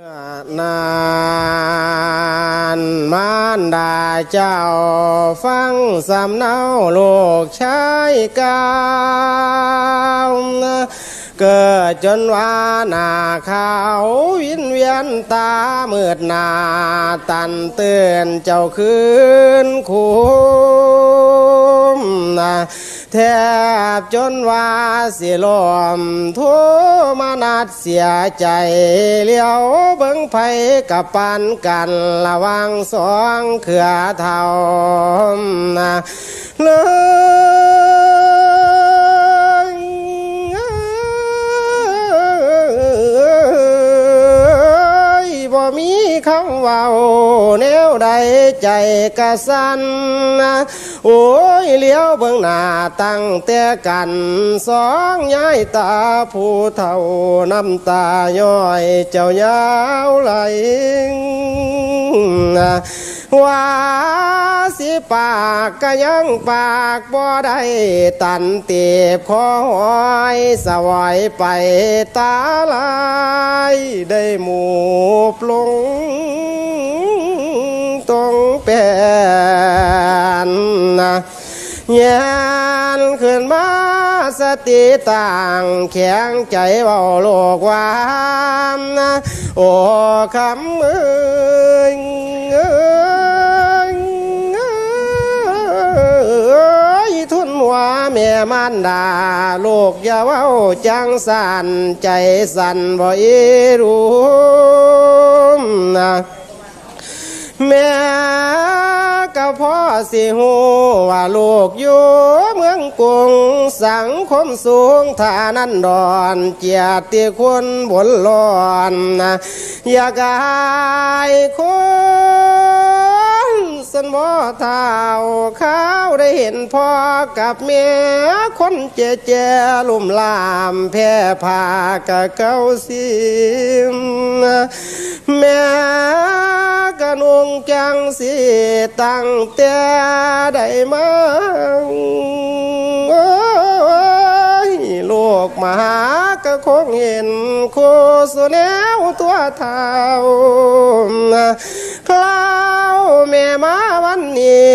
นานมารดาเจ้า ฟังสำเนาลูกชายกาวเกิดจนว่าหน้าขาววินเวียนตาเมืดหนาตันเตือนเจ้าคืนคุ้มนะ แทบจนว่าเสิลมทุมานัดเสียใจเลี้ยวเบิ่งไผกับปันกันระวังสองเขือเท่านะเลยบ่มี เขาเว้าแนวใดใจกะสันนโอ้ยเลี้ยวเบื้องหน้าตั้งแต่กันสองย้ายตาผู้เท่าน้ำตาย้อยเจ้ายาวไหล ว่าสิปากก็ยังปากบ่ได้ตันเตีบคอหอยสวายไปตาลายได้หมูปลงตรงเป็นนะยานขึ้นมาสติต่างแข็งใจเบาโลกวามนะโอ้คำเอ้ ม่มันดาลูกอย่าเว้าจังสันใจสันบ่อีรู้นะแม่ก็พ่อสิหูว่าลูกอยู่เมืองกรุงสังคมสูงฐานันดอนเจียติคุณบนลอนนะอยากายคนสันบ่เท่าข เห็นพ่อกับแม่คนเจเจลุ่มลามแพ่พากะเก้าสิมแม่กะนุงจังสิตั้งแต่ได้มาลูกมาหา คงเห็นคู่สุแล้วตัวเท่าคราวแม่มาวันนี้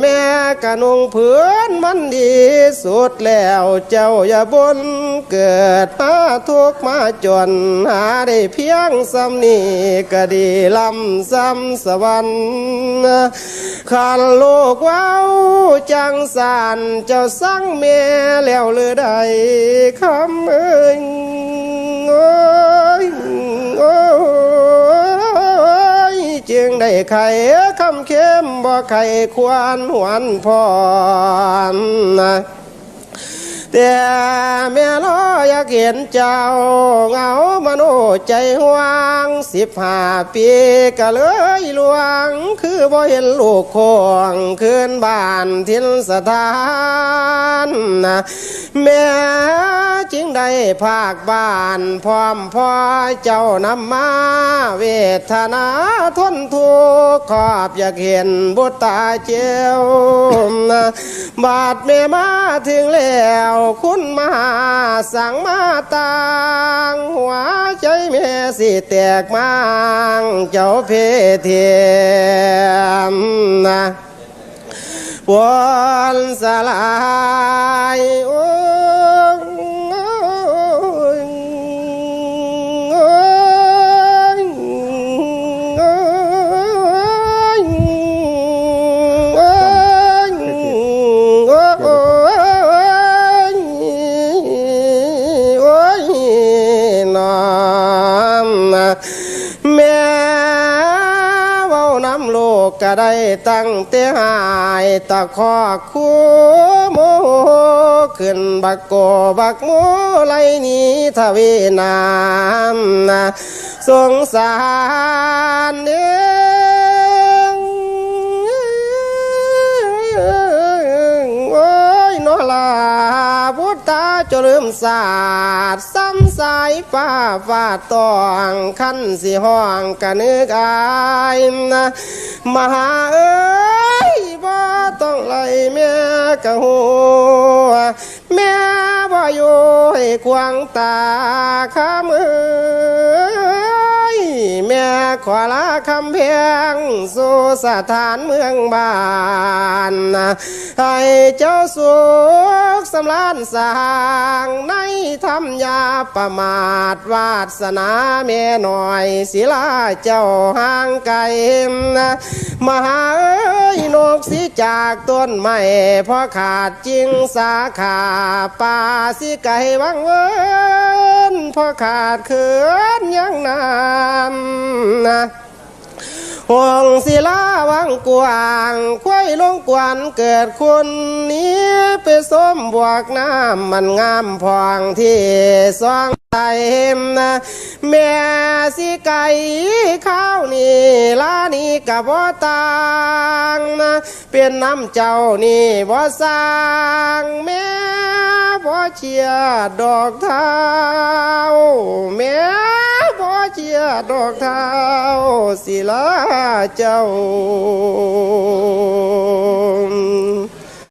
แม่กะนุงเพื่อนมันดีสุดแล้วเจ้าอย่าบ่น เกิดมาทุกมาจน หาได้เพียงสำนีก็ดีลำซ้ำสวรรค์ขันโลกเว้าจังสานเจ้าสั่งแม่แล้วหรือใดคำเอ้ยโอ้ยโอ้ยจึงได้ไขคำเข้มบ่ไขควรหวนพรนะ แต่แม่ล้ออยากเห็นเจ้าเงามโนใจห่วงสิบห้าปีก็เลยลวง คือบ่เห็นลูกคงคืนบ้านทินสถานนะแม่จึงได้ภาคบ้านพร้อมพ่อเจ้านำมาเวทนาทนทุกข์อบอยากเห็นบุตรตาเจียวบาดแม่มาถึงแล้วคุณมาสั่งมาต่างหัวใจแม่สิแตกมางเจ้าเพเทียมนะวนสลายโอ้ ได้ตั้งแต่หายตะคอคู่โมขึ้นบักโกบักโมไลนี้ทวีน้ำนะสงสารเด้โอ้ยนอลาพุทธาจะลืมศาสตร์ซ้ำสายฟ้าฟาดตองขั้นสิห้องกะนึกอายนะ มหาเอ้ยบ่ต้องไล่แม่กะหัวแม่บ่อยู่ให้ควางตาข้ามือ อ้ยขอลาคำเพียงสู่สถานเมืองบ้านให้เจ้าสุขสำลานสางในธรรมยาประมาทวาสนาเม่หน่อยศิลาเจ้าห่างไกลมหาเอ้ยนกสีจากต้นไม้เพราะขาดจริงสาขาป่าสิไก่วังเวิ นพอขาดเขื่อนยังนานนะห่วงศิลาวังกวางควยลงกวนเกิดคนนี้ไปส้มบวกน้ำมันงามพองที่สว่างใจนะ แม่สิไก่ข้าวนี่ลานี่กับบ่ต่างนะเป็นน้ำเจ้านี่บ่สร้างแม่บ่เชียดอกเท้าแม่บ่เชียดอกเท้าศิลาเจ้า